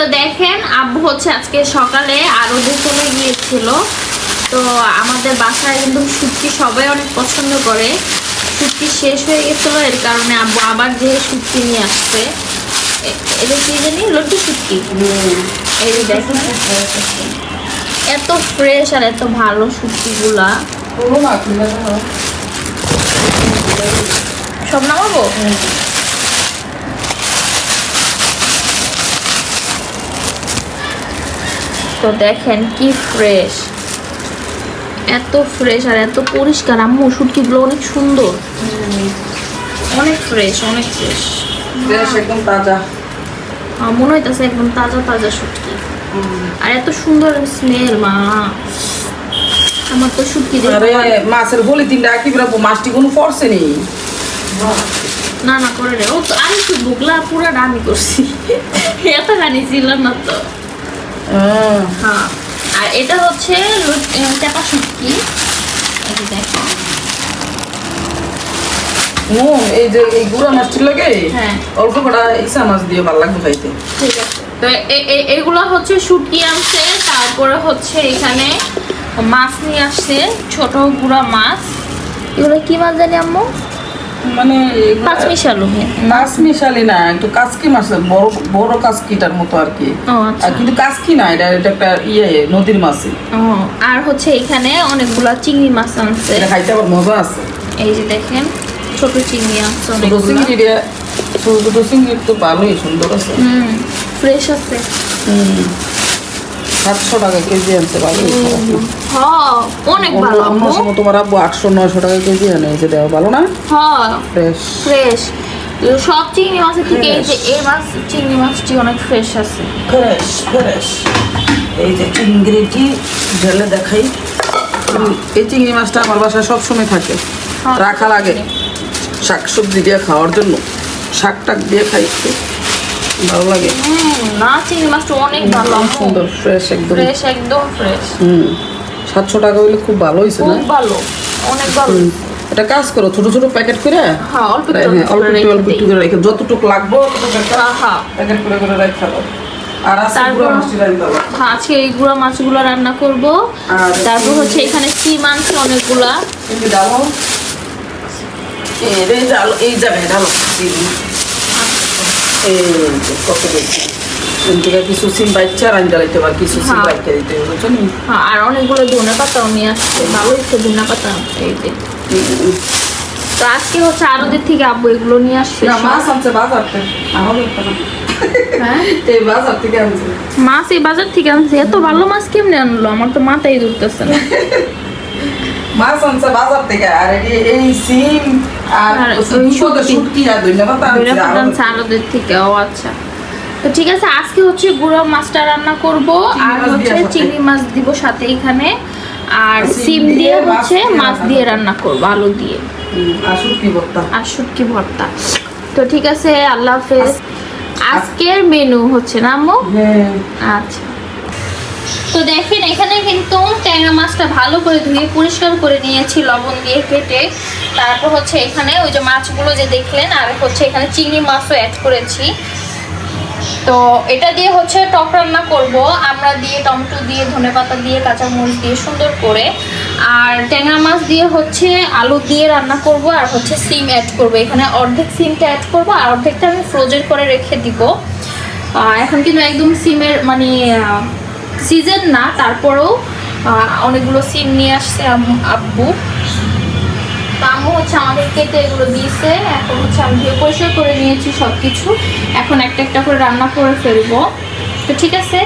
তো দেখেন আব্বু হচ্ছে আজকে সকালে আরও চলে গিয়েছিল। তো আমাদের বাসায় কিন্তু শুটকি সবাই অনেক পছন্দ করে। শুটকি শেষ হয়ে গেছিল এর কারণে আব্বু আবার যে শুটকি নিয়ে আসছে এটা কি জানি? লট্টু শুটকি এই দেখেন এত ফ্রেশ আর এত ভালো শুটকিগুলা। সব নামাবো তো দেখেন কি ফ্রেশ এত ফ্রেশ আর এত পরিষ্কার। আম্মু শুটকিগুলো অনেক সুন্দর। অনেক ফ্রেশ অনেক ফ্রেশ বেশ একদম তাজা। মনে হইতেছে একদম তাজা তাজা শুটকি আর এত সুন্দর স্মেল মা। আমার তো শুটকি মাছের বলি তিনটা কি বেরাবো মাছটি কোনো পড়ছে নি না না করে রে ও তো আমি তো বুগলা পুরা আমি করছি। এত গানি ছিল না তো। হ্যাঁ। হ্যাঁ আর এটা হচ্ছে চাপা শুটকি। এই দেখো। নুন এই যে এই গুঁড়া লাগে হ্যাঁ। অল্প কটা ইসা মাছ দিয়ে ভালো লাগবে খাইতে। ঠিক আছে। তো এগুলো হচ্ছে শুটকি আনছে তারপরে হচ্ছে এখানে মাছ নিয়ে আসছে ছোট গুঁড়া মাছ। এগুলো কি মাছ জানি আম্মু? মানে পাঁচ মিশালু মাছ মিশালি না একটু কাসকি মাছ বড় বড় কাসকিটার মতো আর কি। আচ্ছা। আর কিন্তু কাসকি না এটা এটা একটা ইয়ে নদীর মাছ। আর হচ্ছে এখানে অনেকগুলা চিংড়ি মাছ আনছে। এটা খাইতে আবার মজা আছে। এই যে দেখেন ছোট চিংড়ি আনছে ছোট চিংড়ি ছোট চিংড়ি তো ভালোই সুন্দর আছে। হুম ফ্রেশ আছে। হুম। সাতশো টাকা কেজি খারাপ না। হ্যাঁ অনেক ভালো অন্য আম্মু। সময় তোমার আব্বু আটশো নয়শো টাকা কেজি আনে এই যে দেওয়া ভালো না? হ্যাঁ ফ্রেশ ফ্রেশ সব চিংড়ি মাছের থেকে এই যে এই মাছ চিংড়ি মাছটি অনেক ফ্রেশ আছে। ফ্রেশ ফ্রেশ এই যে চিংড়িটি ঢেলে দেখাই। এই চিংড়ি মাছটা আমার বাসায় সবসময় থাকে। হ্যাঁ, রাখা লাগে। শাক সবজি দিয়ে খাওয়ার জন্য। শাক টাক দিয়ে খাইতে ভালো লাগে। হুম, না চিংড়ি মাছটা অনেক ভালো। সুন্দর ফ্রেশ একদম। ফ্রেশ একদম ফ্রেশ হুম সাতশো টাকা হইলে খুব ভালো হয়েছে না? ভালো অনেক ভালো। এটা কাজ করো ছোট ছোট প্যাকেট করে হ্যাঁ অল্প অল্প অল্প একটু করে রেখে যতটুকু লাগবে হ্যাঁ, হ্যাঁ। প্যাকেট করে করে রেখে আর দাও। হ্যাঁ, আজকে এই গুঁড়া মাছগুলো রান্না করব। আর তারপর হচ্ছে এখানে সিম আনছে অনেকগুলা। এই জায়গায় এই। কত কিছু সিম বাইচ্ছে কিছু সিম। দিতে হবে, হ্যাঁ আর অনেকগুলো ধনে পাতাও নিয়ে আসছে ভালো একটু ধনে পাতা এই যে হুম। তো আজকে হচ্ছে আরোদের থেকে আব্বু এগুলো নিয়ে আসছে মাছ আনছে বাজার থেকে। হ্যাঁ এই বাজার থেকে আনছে মাছ এই বাজার থেকে আনছে এত ভালো মাছ কেমনে আনলো আমার তো মাথায় ধরতেছে না মাছ আনছে বাজার থেকে আর এই সিম আর থেকে ও আচ্ছা। তো ঠিক আছে আজকে হচ্ছে গুঁড়ো মাছটা রান্না করব আর হচ্ছে চিংড়ি মাছ দিব সাথে এখানে। আর সিম দিয়ে হচ্ছে মাছ দিয়ে রান্না করব আলু দিয়ে। আর শুটকি ভর্তা। তো ঠিক আছে আল্লাহ হাফেজ। আজকের মেনু হচ্ছে না আম্মু? হ্যাঁ। আচ্ছা। তো দেখেন এখানে কিন্তু ট্যাংরা মাছটা ভালো করে ধুয়ে পরিষ্কার করে নিয়েছি লবণ দিয়ে কেটে। তারপর হচ্ছে এখানে ওই যে মাছগুলো যে দেখলেন, আর হচ্ছে এখানে চিংড়ি মাছও অ্যাড করেছি। তো এটা দিয়ে হচ্ছে টক রান্না করব। আমরা দিয়ে টমেটো দিয়ে ধনেপাতা দিয়ে কাঁচা মরিচ দিয়ে সুন্দর করে। আর ট্যাংরা মাছ দিয়ে হচ্ছে আলু দিয়ে রান্না করব, আর হচ্ছে সিম অ্যাড করব। এখানে অর্ধেক সিমটা অ্যাড করব, আর অর্ধেকটা আমি ফ্রোজেন করে রেখে দিব। এখন কিন্তু একদম সিমের মানে সিজন না, তারপরেও অনেকগুলো সিম নিয়ে আসছে আব্বু। আম্মু হচ্ছে আমাদের কেটে এগুলো দিয়েছে। এখন হচ্ছে আমি পরিষ্কার করে নিয়েছি সব কিছু এখন একটা একটা করে রান্না করে ফেলব। তো ঠিক আছে?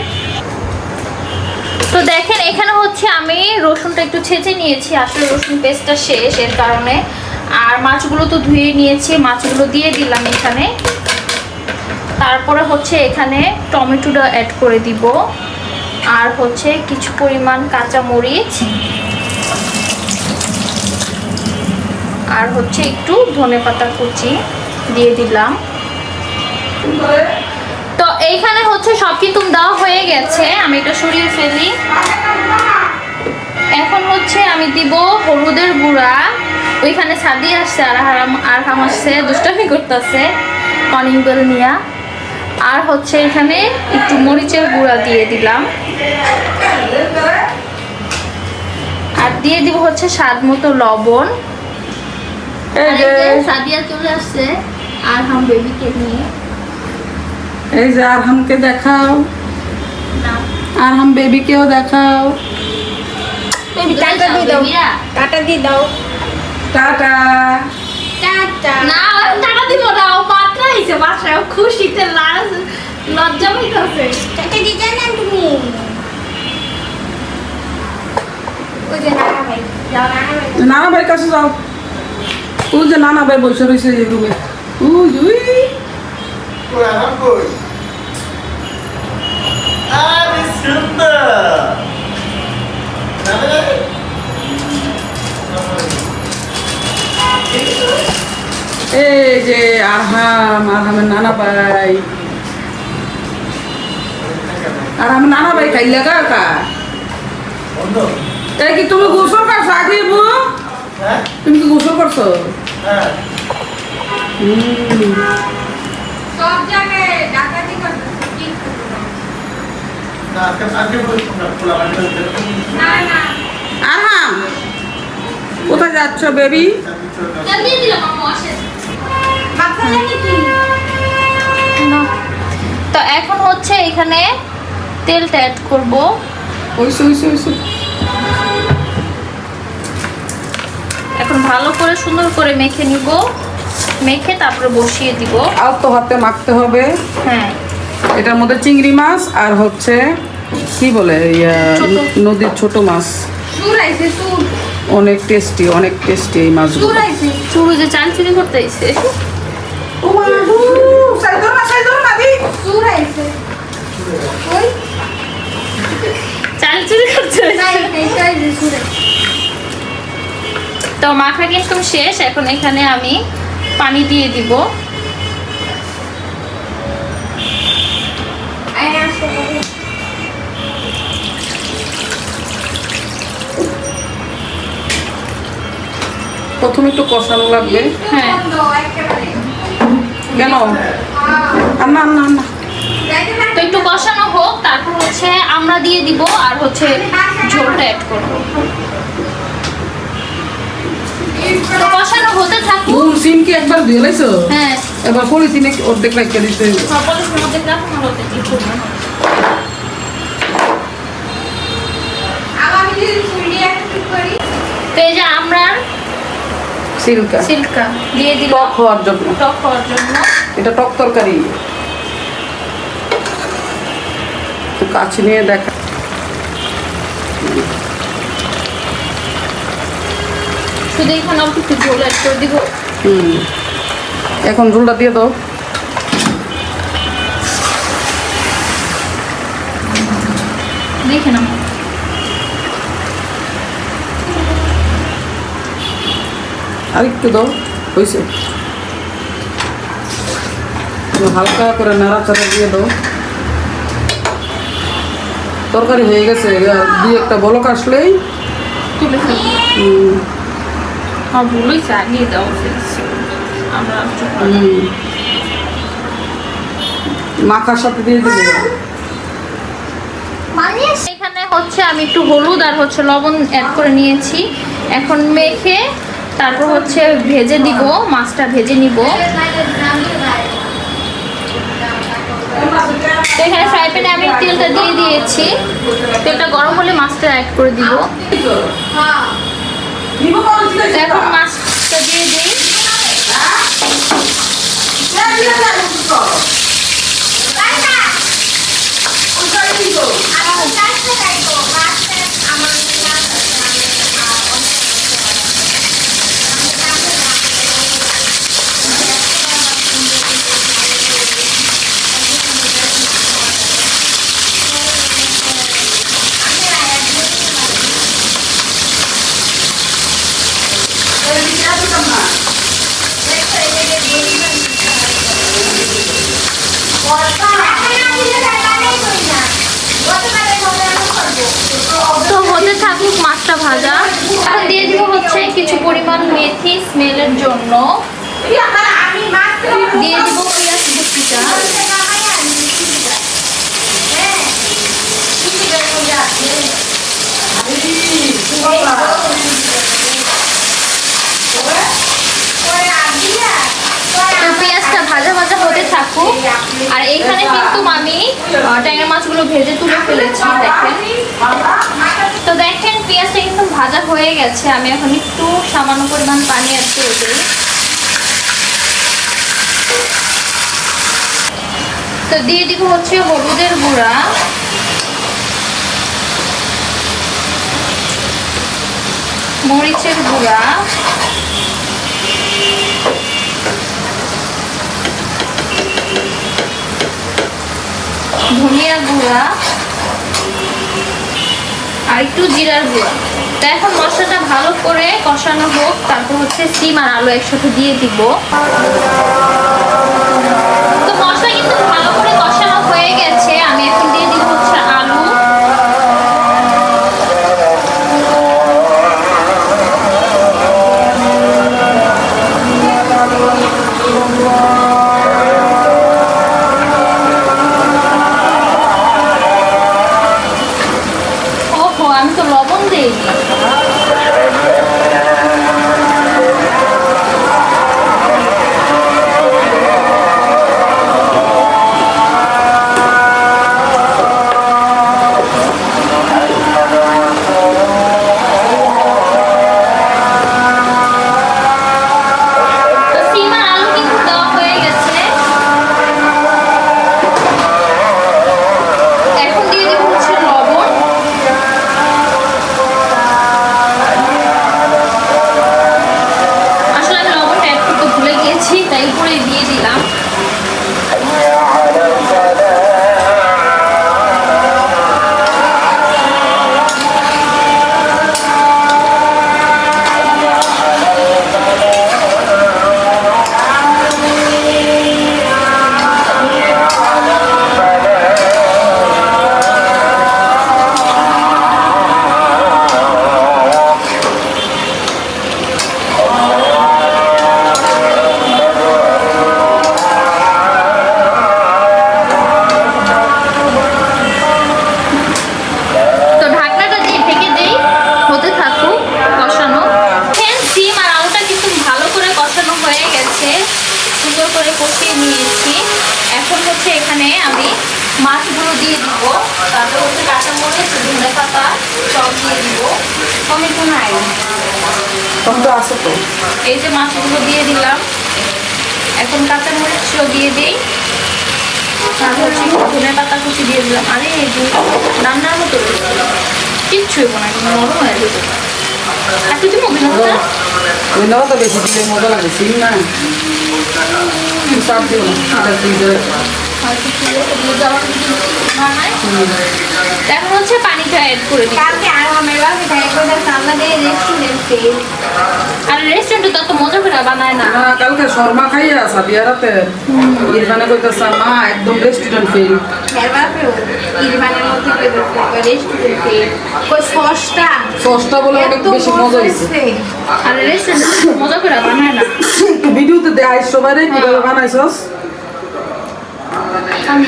তো দেখেন, এখানে হচ্ছে আমি রসুনটা একটু ছেঁচে নিয়েছি। আসলে রসুন পেস্টটা শেষ এর কারণে। আর মাছগুলো তো ধুয়ে নিয়েছি। মাছগুলো দিয়ে দিলাম এখানে। তারপরে হচ্ছে এখানে টমেটোটা অ্যাড করে দিব। আর হচ্ছে কিছু পরিমাণ কাঁচা মরিচ আর হচ্ছে একটু ধনেপাতা কুচি দিয়ে দিলাম। তো এইখানে হচ্ছে সব কিন্তু দেওয়া হয়ে গেছে, আমি এটা সরিয়ে ফেলি। এখন হচ্ছে আমি দিব হলুদের গুঁড়া। ওইখানে সাদি আসছে, আর হারাম, আর হাম আসছে, দুষ্টামি করতেছে কলিং নিয়া আর হচ্ছে এখানে একটু মরিচের গুঁড়া দিয়ে দিলাম। আর দিয়ে দিব হচ্ছে স্বাদ মতো লবণ। এই আর যে সাদিয়া চলে আসছে। আর হাম বেবিকে নিয়ে। এই যে আরহামকে দেখাও। নাও আরহাম বেবিকেও দেখাও। বেবি টাটা দিয়ে দাও। টাটা দিয়ে দাও। টাটা। টাটা না টাকা দিব না ও মাত্র আইছে বাসায় খুশিতে লাজ লজ্জা পাইতাছে। টাটা দিতে না তুমি। ওই যে নানা ভাই যাও নানা ভাই। নানা ভাইয়ের কাছে যাও। ওই যে নানা ভাই বসে রয়েছে এই রুমে। উই উই। এই যে আরহাম আরহামের নানা ভাই। আর আরহামের নানা ভাই খাই লাগা কা? বন্ধ। কি তুমি গোসল করছ আগে হ্যাঁ? তুমি কি গোসল করছ। সব জায়গায় ডাকাতি করব? আরহাম কোথায় যাচ্ছ বেবি? তো এখন হচ্ছে এখানে তেলটা অ্যাড করব। ওইসে। এখন ভালো করে সুন্দর করে মেখে নিব। মেখে তারপরে বসিয়ে দিব। আলতো হাতে মাখতে হবে। হ্যাঁ। এটার মধ্যে চিংড়ি মাছ আর হচ্ছে কি বলে নদীর ছোট মাছ। অনেক টেস্টি অনেক টেস্টি এই মাছ চুরু যে চাল চুরি করতে আইছে। চাল চুরি করতে তো মাখা কিন্তু শেষ এখন এখানে আমি পানি দিয়ে দিব। প্রথমে একটু কষানো লাগবে। হ্যাঁ। কেন? হ্যাঁ আর না না না না তো একটু কষানো হোক তারপর হচ্ছে আমরা দিয়ে দিব আর হচ্ছে ঝোলটা অ্যাড করব। তো কষানো হতে থাকুক। নুন সিম কি একবার দিয়ে লাইছো? হ্যাঁ। এবার পলিথিনে অর্ধেক রাখিয়ে দিতে। সকলের মধ্যে রাখুন আর ওতে দিয়ে করব। আবার আমি যদি সুরি একটু করি। তো এই যে আমরা সিল্কা। সিল্কা দিয়ে টক হওয়ার জন্য। টক হওয়ার জন্য। এটা টক তরকারি। তো কাছে নিয়ে দেখা। শুধু এখানে অল্প একটু ঝোল অ্যাড করে দিব। হুম। এখন ঝোলটা দিয়ে দাও। দেখে নাও আর একটু দাও হয়েছে হালকা করে নাড়াচাড়া দিয়ে দাও। তরকারি হয়ে গেছে দিয়ে একটা বলক আসলেই তুলে হয়েছে আগিয়ে দেওয়া উচিত আমরা। মাখার সাথে দিয়ে দিবে এখানে হচ্ছে আমি একটু হলুদ আর হচ্ছে লবণ অ্যাড করে নিয়েছি। এখন মেখে তারপর হচ্ছে ভেজে দিব মাছটা ভেজে নিব। এখানে ফ্রাই প্যানে আমি তেলটা দিয়ে দিয়েছি। তেলটা গরম হলে মাছটা অ্যাড করে দিব। হ্যাঁ। এখন মাছটা দিয়ে দিই। আমি তো হতে থাকুক মাছটা ভাজা। এখন দিয়ে দিব হচ্ছে কিছু পরিমাণ মেথি স্মেলের জন্য। দিয়ে দিব পেঁয়াজ ভুটিটা Thank you. তো পেঁয়াজটা ভাজা ভাজা হতে থাকুক। আর এখানে কিন্তু আমি ট্যাংরা মাছগুলো ভেজে তুলে ফেলেছি, দেখেন। তো দেখেন, পেঁয়াজটা কিন্তু ভাজা হয়ে গেছে। আমি এখন একটু সামান্য পরিমাণ পানি অ্যাড দিই। তো দিয়ে দিব হচ্ছে হলুদের গুঁড়া। মরিচের গুঁড়া। ধনিয়া গুঁড়া আর একটু জিরার গুঁড়া। তা এখন মশলাটা ভালো করে কষানো হোক, তারপর হচ্ছে সিম আর আলু একসাথে দিয়ে দিব। তো মশলা কিন্তু ভালো ধন্যবাদ তো বেশি দিলে মজা লাগে সিম না চাপ দিও এখন হচ্ছে পানিটা অ্যাড করে দিই আমার বাসে খাই করে আমাদের রেস্টুরেন্টে আর রেস্টুরেন্টে তো অত মজা করে বানায় না। কালকে শর্মা খাইয়া সাদিয়া রাতে ইরফানে কইতেছে মা একদম রেস্টুরেন্ট ফেল এর বাপেও। ইরফানের মধ্যে করে রেস্টুরেন্টে কই সসটা সসটা বলে অনেক এত বেশি মজা হয়েছে আর রেস্টুরেন্টে মজা করে বানায় না। ভিডিওতে দেখাই সবাই রে কীভাবে বানাইছস? আমি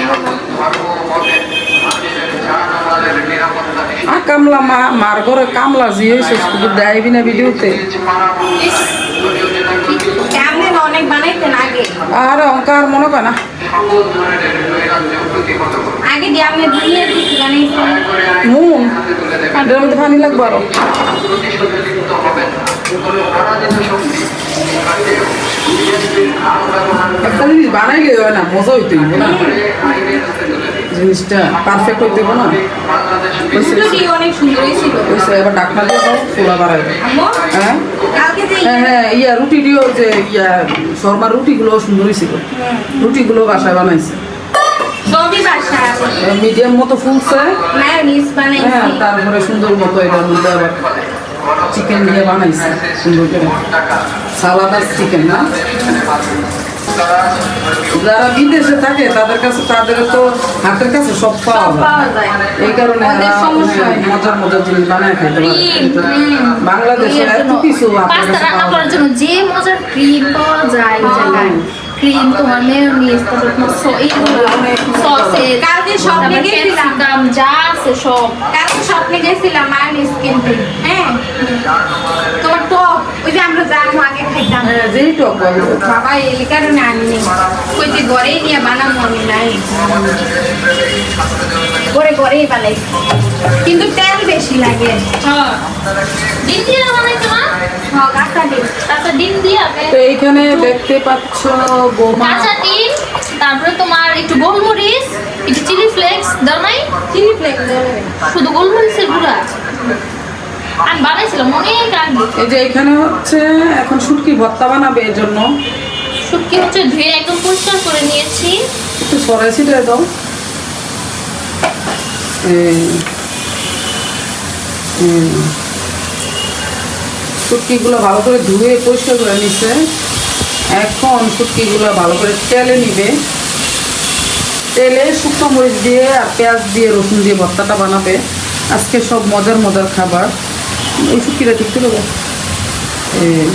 আর কামলা মা মার ঘরে কামলা জি হয়েছে শুধু দেখাইবি না ভিডিওতে। আর অঙ্কার মনে করে না। মুন এটার মধ্যে পানি লাগবে আরও। একটা জিনিস বানাইলে হয় না মজা হইতে না। জিনিসটা পারফেক্ট হইব না? এবার দিয়ে চুলা হ্যাঁ? হ্যাঁ হ্যাঁ ইয়া যে ইয়া শর্মার রুটিগুলো সুন্দর হয়েছিল রুটিগুলো বাসায় বানাইছে। মিডিয়াম মতো ফুলছে। হ্যাঁ তারপরে সুন্দর মতো এটার মধ্যে আবার চিকেন দিয়ে বানাইছে সুন্দর করে। সালাদ আর চিকেন না? যারা বিদেশে থাকে তাদের কাছে তাদের তো হাতের কাছে সব পাওয়া যায়। এই কারণে হয়। মজার মজার জিনিস বানায় খাইতে পারে। বাংলাদেশে এত কিছু পাস্তা রান্না করার জন্য যে মজার ক্রিম পাওয়া যায় ওই জায়গায়। ক্রিম তোমার মেয়োনিজ তারপর তোমার এইগুলো সসেজ কালকে স্বপ্নে গেছিলাম। ক্যাপসিকাম যা আছে সব। কালকে স্বপ্নে গেছিলাম মায়োনিজ কিনতে হ্যাঁ তোমার টক ওই যে আমরা জামু আগে খাইতাম হ্যাঁ যেই টক বাবু বাবা এই কারণে আনিনি ওই যে ঘরেই নিয়ে বানাবো আমি নাই ঘরে ঘরেই বানাই কিন্তু তেল বেশি লাগে ডিম দিয়ে বানাইছো তো এইখানে দেখতে পাচ্ছ বোমা কাঁচা ডিম তারপরে তোমার একটু গোলমরিচ একটু চিলি ফ্লেক্স দাও নাই? চিলি ফ্লেক্স শুধু গোলমরিচের গুঁড়া? আমি বানাইছিলাম অনেক আগে এই যে এখানে হচ্ছে এখন শুটকি ভর্তা বানাবে এর জন্য শুটকি হচ্ছে ধুয়ে একদম পরিষ্কার করে নিয়েছি। একটু সরাই ছিটে দাও। শুটকিগুলো ভালো করে ধুয়ে পরিষ্কার করে নিচ্ছে এখন শুটকিগুলো ভালো করে তেলে নিবে। তেলে শুকনো মরিচ দিয়ে আর পেঁয়াজ দিয়ে রসুন দিয়ে ভর্তাটা বানাবে। আজকে সব মজার মজার খাবার। এই দেখতে পাবো এই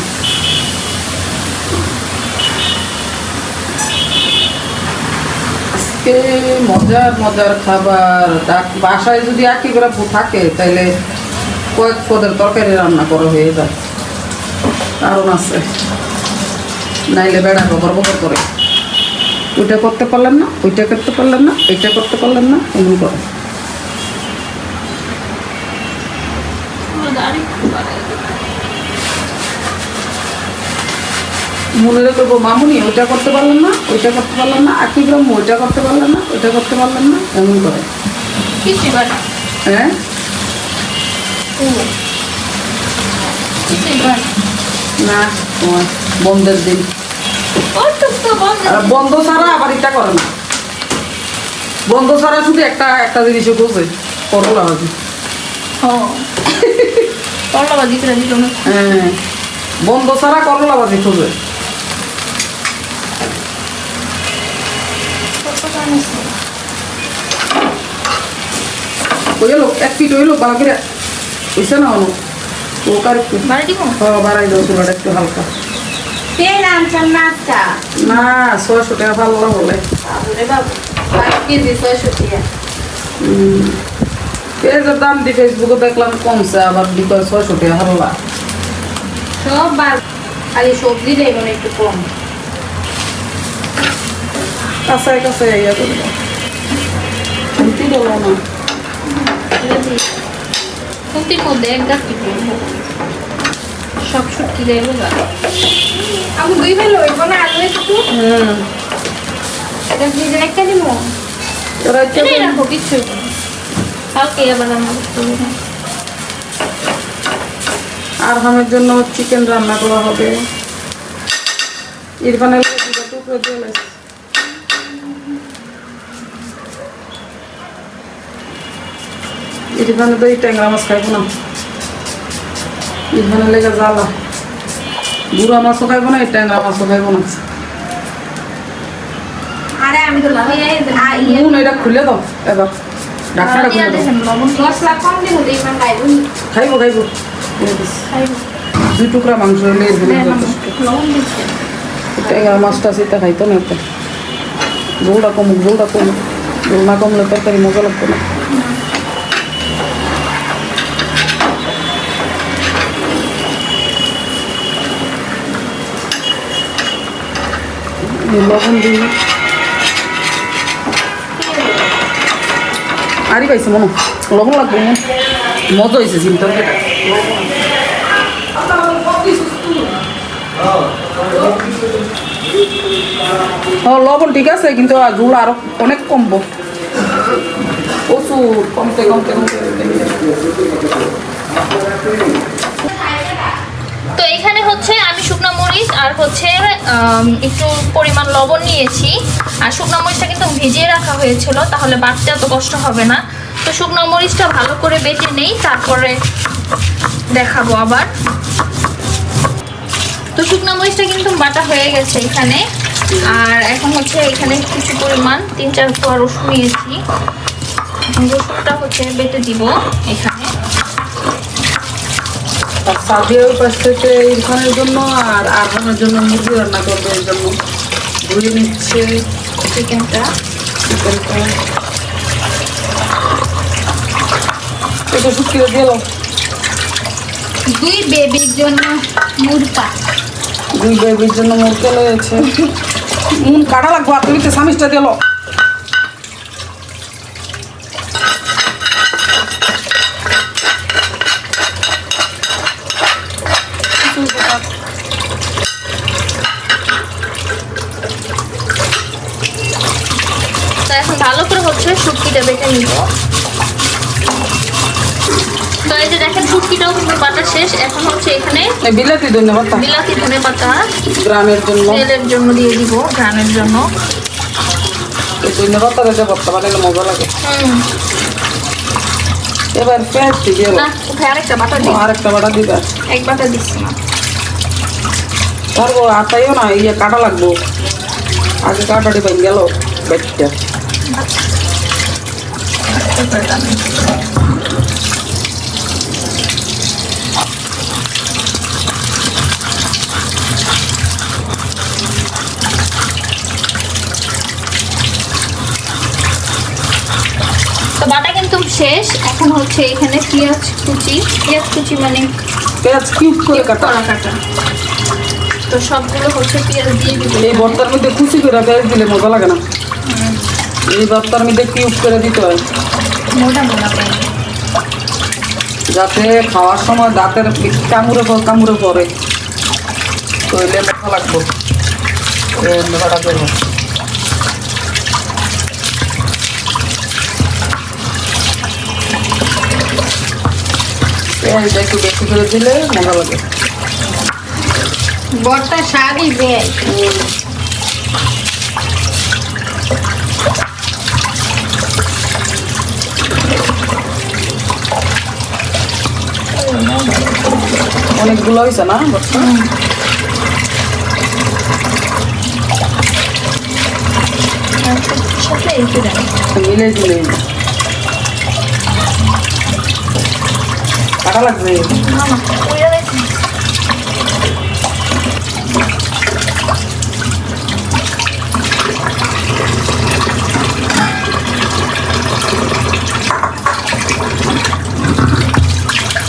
আজকে মজার মজার খাবার। বাসায় যদি একই করে থাকে তাহলে কয়েক পদের তরকারি রান্না করা হয়ে যায়। কারণ আছে। নাইলে বেড়া বকর বকর করে। ওইটা করতে পারলেন না, ওইটা করতে পারলেন না এটা করতে পারলেন না, এমন করে। মনে রেখে বলব, মামুনি ওইটা করতে পারলেন না ওইটা করতে পারলেন না একই গ্রাম ওইটা করতে পারলেন না ওইটা করতে পারলেন না এমন করে। হ্যাঁ? না তোমার বন্ধের দিন। বন্ধ ছাড়া আবার এটা করে না। বন্ধ ছাড়া শুধু একটা একটা জিনিসও করছে করলা ভাজি। করলা না। হ্যাঁ। বন্ধ ছাড়া করলা ভাজি খুঁজে। ওই লোক এক পিঠ হইল ভালো করে। বুঝছে না অনু? ও কার একটু? বাড়ি দিব? বাড়াই দাও চুলাটা একটু হালকা। না না ছয়শো টাকা ভালো বলে। পেঁয়াজের দাম দি ফেসবুকে দেখলাম কমছে আবার বিকজ ছয়শো টাকা হারলা সব বার খালি সবজি দেয় মানে একটু কম। কাছে কাছে ইয়া করে দাও। শুনতে দেবো না। কুন্তির মধ্যে এক গাছ কি করব সব শুটকি দেবো গা আমি দুই বেলা হইব না আলু একটু হুম। এটা ফ্রিজে একটা দিব। তোরা একটু রাখো কালকে আবার রান্না করতে আর হামের জন্য চিকেন রান্না করা হবে। ইরফানের টুকরো চলে ইরফানে তো এই ট্যাংরা মাছ খাইব না। ইরফানের লেগে জ্বালা। বুড়া মাছও খাইব না এই ট্যাংরা মাছও খাইব না। নুন এটা খুলে দাও এবার। ঢাকনাটা খুলে দাও। খাইব খাইব দুই টুকরা মাংস হলে দিচ্ছে। ট্যাংরা মাছটা সেটা খাইতো না তো ঝোলটা কমুক ঝোলটা কমুক। ঝোল না কমলে তরকারি মজা লাগতো না। লবণ দিই আরই পাইছে মনে। লবণ লাগবে মনে মজা হয়েছে চিন তরকারিটা ও লবণ ঠিক আছে, কিন্তু ঝোল আরও অনেক কমবো প্রচুর কমতে কমতে কমতে তো এখানে হচ্ছে মরিচ আর হচ্ছে একটু পরিমাণ লবণ নিয়েছি। আর শুকনো মরিচটা কিন্তু ভিজিয়ে রাখা হয়েছিল, তাহলে বাটতে এত কষ্ট হবে না। তো শুকনো মরিচটা ভালো করে বেটে নেই, তারপরে দেখাবো আবার। তো শুকনো মরিচটা কিন্তু বাটা হয়ে গেছে এখানে। আর এখন হচ্ছে এখানে কিছু পরিমাণ, তিন চার কোয়া রসুন নিয়েছি। রসুনটা হচ্ছে বেটে দিব এখানে। আর সাদিয়া ওই পাশ থেকে ইরফানের জন্য আর জন্য মুরগি রান্না করবে এর জন্য। ধুয়ে নিচ্ছে চিকেনটা। শুকিয়ে দিয়ে দুই বেবির জন্য মুরপা দুই বেবির জন্য মুরকে লয়েছে কাটা লাগবো আর তুমি তো স্বামীটা দিল। ভালো করে হচ্ছে শুটকিটা বেটে নিব। তো এই যে দেখেন শুটকিটাও কিন্তু বাটা শেষ। এখন হচ্ছে এখানে বিলাতি ধন্যবাদ বিলাতি ধনে পাতা গ্রামের জন্য। তেলের জন্য দিয়ে দিব ঘ্রাণের জন্য। দিতে মজা লাগে। এবার পেঁয়াজ দিয়ে না ওখানে আরেকটা বাটা দিই। আরেকটা বাটা দিবে। এক বাটা দিচ্ছি না। আটাইও না ইয়ে কাটা লাগবো। আগে কাটাটি পাই গেল বেটটা তো বাটা কিন্তু শেষ। এখন হচ্ছে এখানে পেঁয়াজ কুচি। পেঁয়াজ কুচি মানে পেঁয়াজ কিউব করে কাটা। কাটা। তো সবগুলো হচ্ছে পেঁয়াজ দিয়ে দিব। এই ভর্তার মধ্যে খুশি করে পেঁয়াজ দিলে মজা লাগে না। এই ভর্তার মধ্যে কিউব করে দিতে হয়। মোটা মোটা পেঁয়াজ যাতে খাওয়ার সময় দাঁতের কামড়ে কামড়ে পড়ে তৈলে মজা লাগবো। করব। পেঁয়াজটা একটু বেশি করে দিলে মজা লাগে। বরটা শাড়ি বেয় অনেকগুলো হয়েছে না? মিলে দিলে। কাটা লাগবে?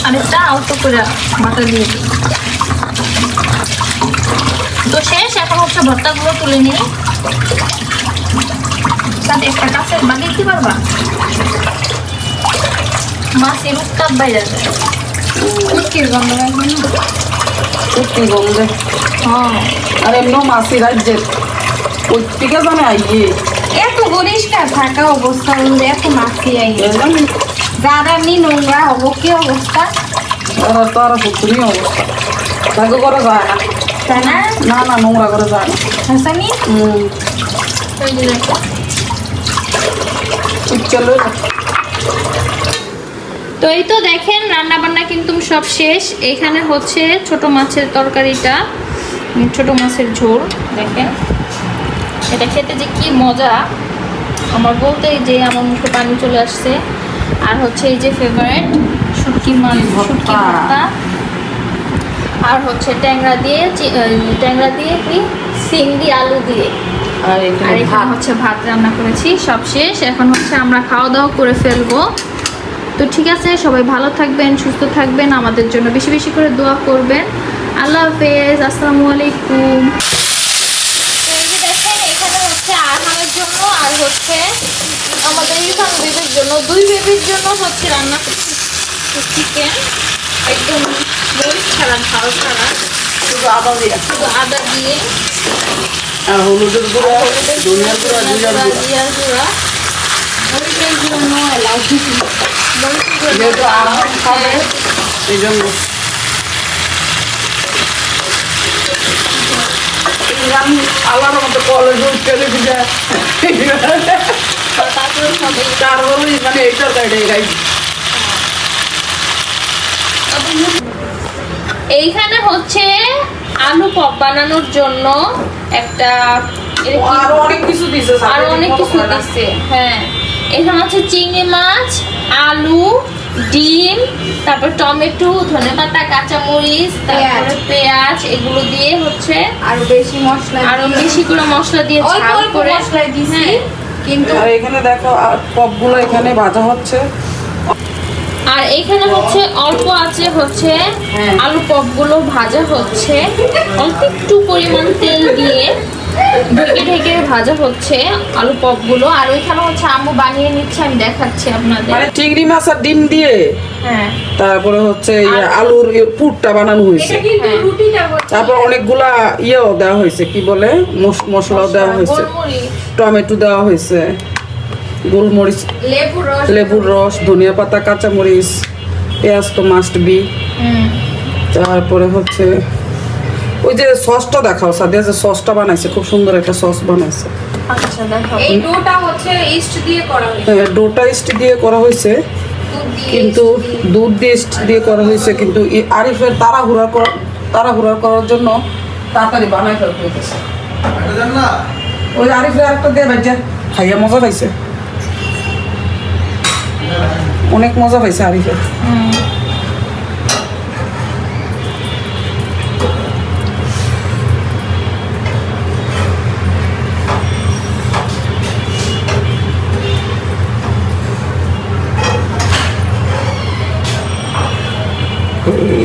ওইটা আরেকটা অল্প করে মাথা দিয়ে দিই। তো শেষ এখন হচ্ছে ভর্তাগুলো তুলে নিই। সাথে একটা কাছের বাকি দিতে পারবা মাছের উত্তাপ বাইরে যায় গন্ধ না? গন্ধে। হ্যাঁ। আর এমন মাসি রাজ্যের। থেকে জানে আইয়ে। এত পরিষ্কার থাকা অবস্থা এত মাছি আই এরকম যারা নি নোংরা হব কি অবস্থা? ওরা তো আর সত্যি অবস্থা। তাকে করে যায় না। তাই না? না না নোংরা করে যায় না। হাসানি? হুম। চলো তো এই তো দেখেন রান্না বান্না কিন্তু সব শেষ। এখানে হচ্ছে ছোট মাছের তরকারিটা ছোট মাছের ঝোল দেখেন। এটা খেতে যে কি মজা। আমার বলতে যে আমার মুখে পানি চলে আসছে। আর হচ্ছে এই যে ফেভারিট শুটকি মাছ শুটকি ভর্তা। আর হচ্ছে ট্যাংরা দিয়ে ট্যাংরা দিয়ে কি? সিংড়ি আলু দিয়ে। আর এখানে হচ্ছে ভাত রান্না করেছি সব শেষ। এখন হচ্ছে আমরা খাওয়া দাওয়া করে ফেলব। তো ঠিক আছে সবাই ভালো থাকবেন সুস্থ থাকবেন আমাদের জন্য বেশি বেশি করে দোয়া করবেন। আল্লাহ হাফেজ আসসালামু আলাইকুম। তো এই যে দেখেন এখানে হচ্ছে আরহামের জন্য আর হচ্ছে আমাদের ইরফান বেবির জন্য দুই বেবির জন্য হচ্ছে রান্না করছি। চিকেন একদম মরিচ ছাড়া ঝাল ছাড়া। শুধু আদা দিয়ে। শুধু আদা দিয়ে। আর হলুদের গুঁড়া ধনিয়ার গুঁড়া জিরার গুঁড়া। মরিচের জন্য এলাও যেহেতু আরাম খাবে এই জন্য। আল্লাহর মতো কলেজ যায় তারপরে মানে গাই এইখানে হচ্ছে আলু পপ বানানোর জন্য একটা আরও অনেক কিছু দিছে আরও অনেক কিছু দিচ্ছে হ্যাঁ। এখানে হচ্ছে চিংড়ি মাছ আলু ডিম তারপর টমেটো ধনেপাতা কাঁচামরিচ তারপরে পেঁয়াজ। এগুলো দিয়ে হচ্ছে আরও বেশি মশলা আরও বেশি করে মশলা দিয়ে অল্প ঝাল করে মশলা দিছি। কিন্তু আর এখানে দেখো পপগুলো এখানে ভাজা হচ্ছে আর আর এখানে হচ্ছে অল্প আছে হচ্ছে হ্যাঁ। আলু পপগুলো ভাজা হচ্ছে অল্প একটু পরিমাণ তেল দিয়ে ঢেকে ঢেকে ভাজা হচ্ছে আলু পপগুলো আর ওইখানে হচ্ছে আম্মু বানিয়ে নিচ্ছে আমি দেখাচ্ছি আপনাদের। মানে চিংড়ি মাছ আর ডিম দিয়ে? হ্যাঁ। তারপরে হচ্ছে ইয়ে আলুর ইয়ে পুরটা বানানো হয়েছে। এটা কিন্তু রুটিটা হচ্ছে। তারপর অনেকগুলা ইয়েও দেওয়া হয়েছে কি বলে? মস- মশলাও দেওয়া হয়েছে। টমেটো দেওয়া হয়েছে। গোলমরিচ লেবু রস। লেবুর রস ধনিয়া পাতা কাঁচামরিচ পেঁয়াজ তো মাস্ট বি তারপরে হচ্ছে ওই যে সসটা দেখাও সাদিয়া যে সসটা বানাইছে খুব সুন্দর একটা সস বানাইছে। আচ্ছা দেখো এই ডোটা হচ্ছে ইস্ট দিয়ে করা হয়েছে। হ্যাঁ, ডোটা ইস্ট দিয়ে করা হয়েছে কিন্তু দুধ দিয়ে ইস্ট দিয়ে করা হয়েছে কিন্তু আরিফের তাড়াহুড়া করা তাড়াহুড়া করার জন্য তাড়াতাড়ি বানাই ফেলতে হইতেছে। ওই আরিফের আরেকটা দিয়ে বাচ্চা খাইয়া মজা পাইছে। অনেক মজা পাইছে আরিফের।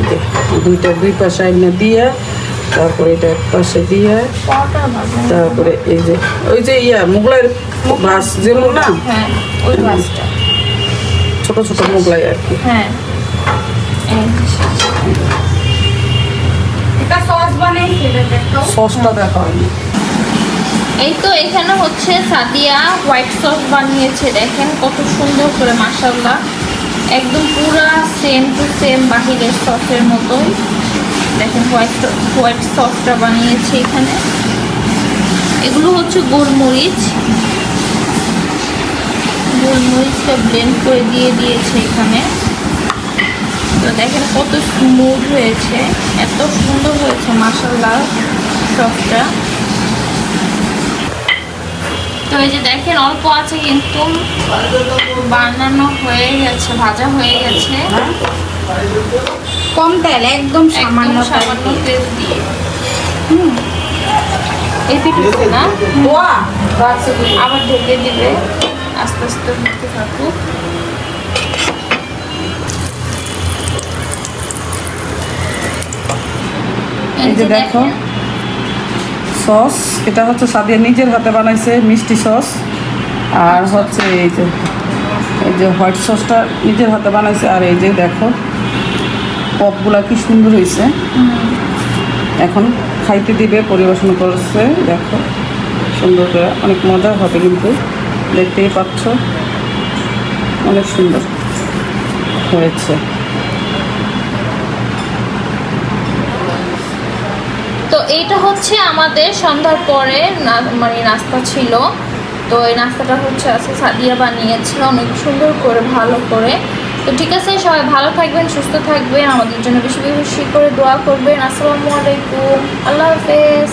যে দুইটা দুই পাশে আইনা দিয়ে তারপরে এটা এক পাশে দিয়ে তারপরে এই যে ওই যে ইয়া মোগলাই মাছ যেগুলো না? হ্যাঁ ওই মাছটা ছোট ছোট মোগলাই আর কি। হ্যাঁ। এটা সস বানাইছে এটা সসটা দেখা হয়নি। এই তো এখানে হচ্ছে সাদিয়া হোয়াইট সস বানিয়েছে। দেখেন কত সুন্দর করে মাসাল্লাহ একদম পুরা সেম টু সেম বাহিরের সসের মতোই। দেখেন হোয়াইট হোয়াইট সসটা বানিয়েছে এখানে। এগুলো হচ্ছে গোলমরিচ। গোলমরিচটা ব্লেন্ড করে দিয়ে দিয়েছে এখানে। তো দেখেন কত স্মুথ হয়েছে। এত সুন্দর হয়েছে মাসাল্লাহ সসটা তো এই যে দেখেন অল্প আছে কিন্তু বানানো হয়ে গেছে ভাজা হয়ে গেছে। কম তেল একদম সামান্য সামান্য তেল দিয়ে। দিয়ে এই পিঠে না? রাখছে আবার ঢেকে দিবে। আস্তে আস্তে হতে থাকুক। এই যে দেখো। সস, এটা হচ্ছে সাদিয়া নিজের হাতে বানাইছে মিষ্টি সস। আর হচ্ছে এই যে এই যে হোয়াইট সসটা নিজের হাতে বানাইছে। আর এই যে দেখো, পপগুলা কি সুন্দর হয়েছে এখন খাইতে দিবে, পরিবেশন করছে, দেখো। সুন্দর করে, অনেক মজা হবে কিন্তু, দেখতেই পাচ্ছ। অনেক সুন্দর হয়েছে তো এইটা হচ্ছে আমাদের সন্ধ্যার পরে মানে নাস্তা ছিল। তো এই নাস্তাটা হচ্ছে আজকে সাদিয়া বানিয়েছে অনেক সুন্দর করে, ভালো করে। তো ঠিক আছে, সবাই ভালো থাকবেন, সুস্থ থাকবেন। আমাদের জন্য বেশি বেশি করে দোয়া করবেন। আসসালামু আলাইকুম। আল্লাহ হাফেজ।